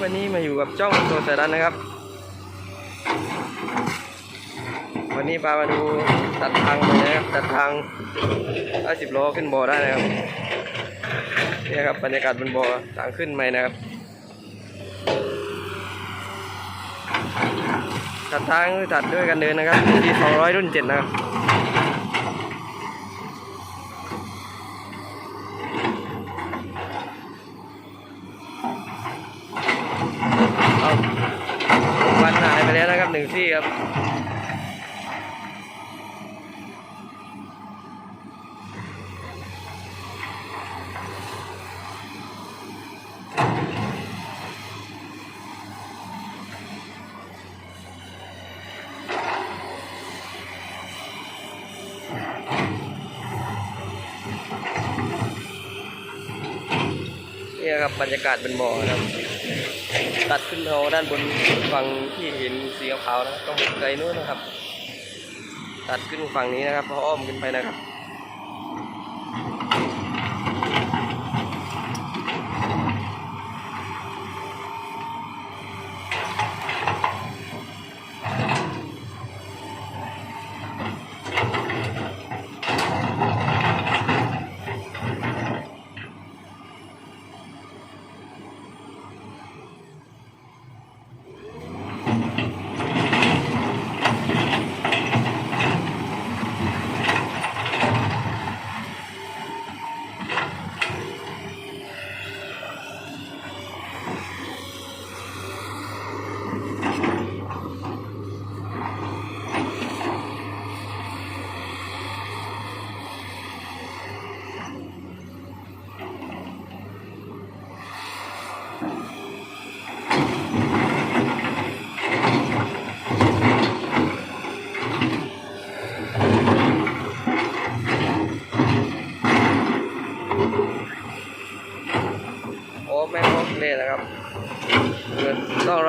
วันนี้มาอยู่กับจ้องโซสดันนะครับ วันนี้พามาดูตัดทางเลยนะครับตัดทาง50ล้อขึ้นบ่อได้นะครับนี่ครับบรรยากาศบนบ่อทางขึ้นใหม่นะครับตัดทางตัดด้วยกันเดินนะครับที่200รุ่น7นะครับ เอาวันหายไปแล้วนะ ครับนี่ครับนี่ครับบรรยากาศเป็นบ่อครับ ตัดขึ้นเอาด้านบนฝั่งที่เห็นสีขาวนะต้องไกลนู้นนะครับ ตัดขึ้นฝั่งนี้นะครับพออ้อมขึ้นไปนะครับ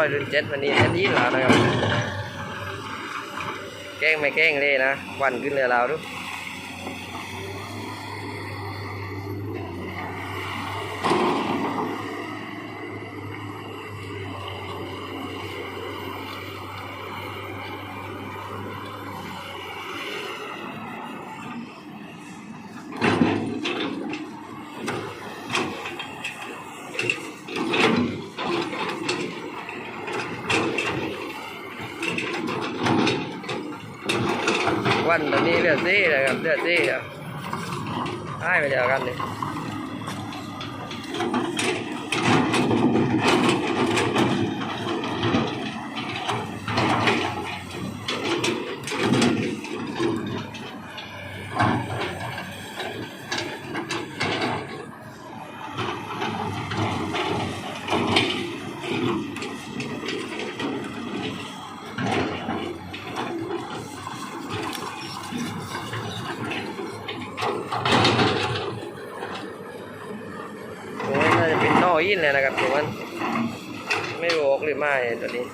อยรุ่นเจ็ดวันนี้เจ็ดยี่หลานะครับแกล้งไม่แกล้งเลยนะวันขึ้นเรือเราดู วันตอนนี้เลือดซี่เลยครับเลือดซี่ครับให้ไปเดียวกันเลย โอ้ยน่าจะเป็นนออินเลยนะครับทุกคนไม่รู้ออกหรือไม่ตัวนี้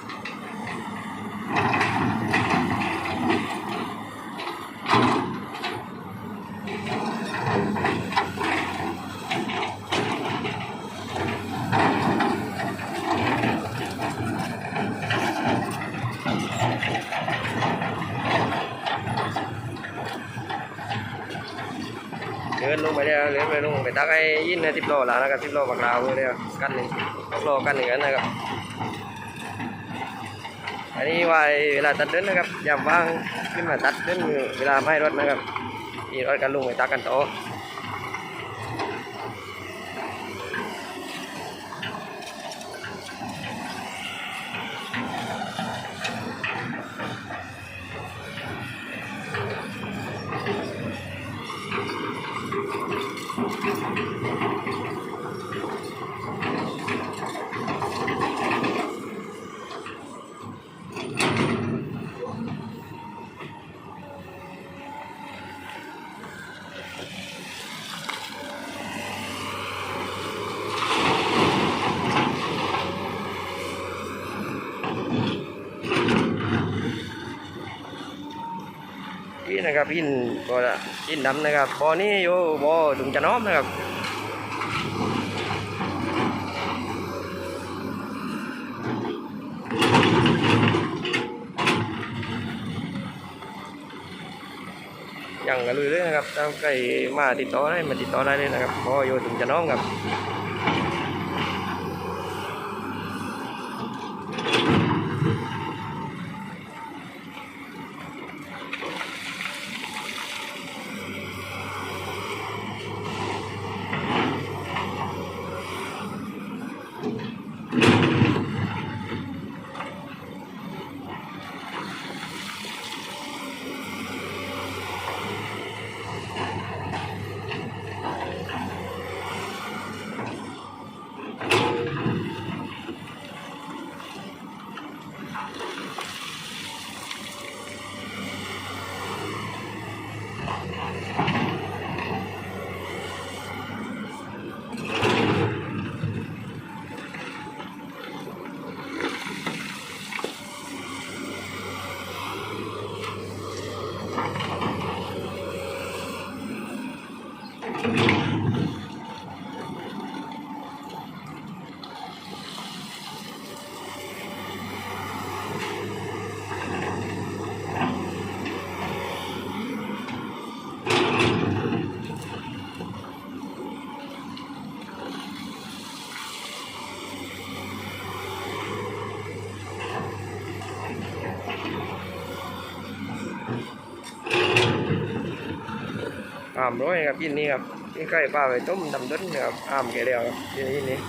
ขึ้นลงไปแล้วเดินไปลงไปตักไอ้ยินนะสิบโลแล้วนะครับสิบโลบักลาวเลยครับกันหนึ่งโลกันหนึ่งอันะครับอันนี้ไว้เวลาตัดเดินนะครับอย่าว่างขึ้นมาตัดเดินเวลาไม่รถนะครับมีรถกันลงไปตักกันโต นะครับอินบ่ออินดำนะครับบ่อนี้อยู่บ่อดุงจะน้อมนะครับยังกันลุยเลยนะครับตามใครมาติดต่อได้มาติดต่อได้เลยนะครับบ่ออยู่ดุงจะน้อมครับ อามร้อยครับยินนี้ครับนี่ใกล้ป้าไปต้มดำด้นนะครับอามแกเดียวครับยินนี้ยินนี้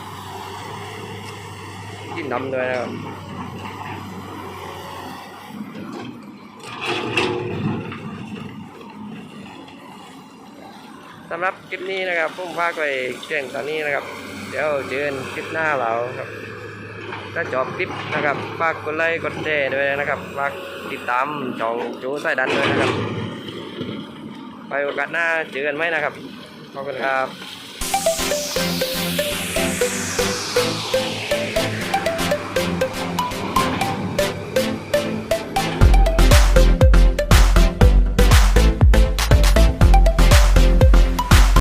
กินดำเลยนะครับสำหรับคลิปนี้นะครับผมพากไปเชียงตอนนี้นะครับ เดี๋ยวเจอกันคลิปหน้าเราครับถ้าชอบคลิปนะครับฝากกดไลค์กดแชร์ด้วยนะครับฝากติดตามช่องโจไส้ดันด้วยนะครับ ไปโอกาสหน้าเจอกันไหมนะครับ ขอบคุณครับ